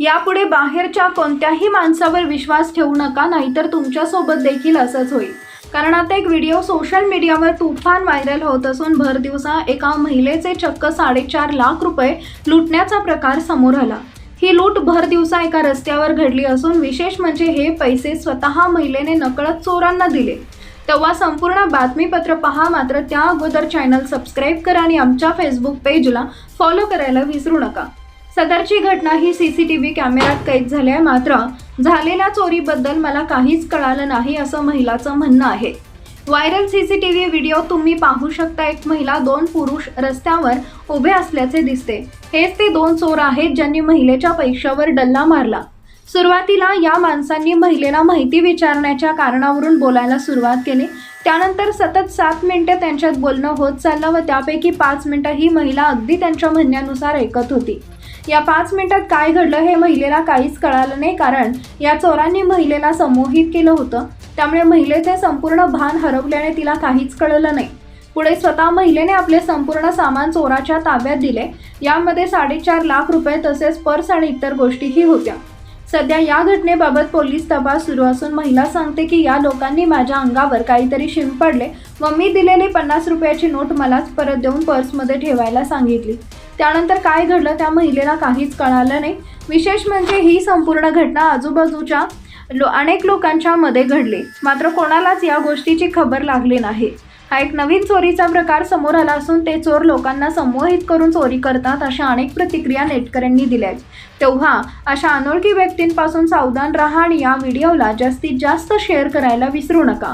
यापुढे बाहेरच्या कोणत्याही माणसावर विश्वास ठेवू नका नाहीतर तुमच्यासोबत देखील असंच होईल. कारण आता एक व्हिडिओ सोशल मीडियावर तुफान व्हायरल होत असून भर दिवसा एका महिलेचे चक्क साडेचार लाख रुपये लुटण्याचा प्रकार समोर आला. ही लूट भर दिवसा एका रस्त्यावर घडली असून विशेष म्हणजे हे पैसे स्वतः महिलेने नकळत चोरांना दिले. तेव्हा संपूर्ण बातमीपत्र पहा मात्र त्या अगोदर चॅनल सबस्क्राईब करा आणि आमच्या फेसबुक पेजला फॉलो करायला विसरू नका. सदरची घटना ही सी सी टी व्ही कॅमेऱ्यात कैद झाली आहे. मात्र झालेल्या चोरीबद्दल मला काहीच कळालं नाही असं महिलाचं म्हणणं आहे. Viral C C T V video तुम्ही पाहू शकता. एक महिला दोन पुरुष रस्त्यावर उभे असल्याचे दिसते. हेच ते दोन चोर आहेत ज्यांनी महिलेच्या पैशावर डल्ला मारला. सुरुवातीला या माणसांनी महिलेला माहिती विचारण्याच्या कारणावरून बोलायला सुरुवात केली. त्यानंतर सतत सात मिनटं त्यांच्यात बोलणं होत चाललं व त्यापैकी पाच मिनटं ही महिला अगदी त्यांच्या म्हणण्यानुसार ऐकत होती. या पाच मिनिटात काय घडलं हे महिलेला काहीच कळालं नाही कारण या चोरांनी महिलेला संमोहित केलं होतं. त्यामुळे महिलेचे संपूर्ण भान हरवल्याने तिला काहीच कळलं नाही. पुढे स्वतः महिलेने आपले संपूर्ण सामान चोराच्या ताब्यात दिले. यामध्ये साडेचार लाख रुपये तसेच पर्स आणि इतर गोष्टीही होत्या. सध्या या घटनेबाबत पोलीस तपास सुरू असून महिला सांगते की या लोकांनी माझ्या अंगावर काहीतरी शिंपडले व मी दिलेली पन्नास रुपयाची नोट मलाच परत देऊन पर्समध्ये ठेवायला सांगितली. त्यानंतर काय घडलं त्या महिलेला काहीच कळालं नाही. विशेष म्हणजे ही संपूर्ण घटना आजूबाजूच्या लो अनेक लोकांच्या मध्ये घडली. मात्र कोणालाच या गोष्टीची खबर लागली नाही. हा एक नवीन चोरीचा प्रकार समोर आला असून ते चोर लोकांना संमोहित करून चोरी करतात अशा अनेक प्रतिक्रिया नेटकऱ्यांनी दिल्या आहेत. तेव्हा अशा अनोळखी व्यक्तींपासून सावधान राहा आणि या व्हिडिओला जास्तीत जास्त शेअर करायला विसरू नका.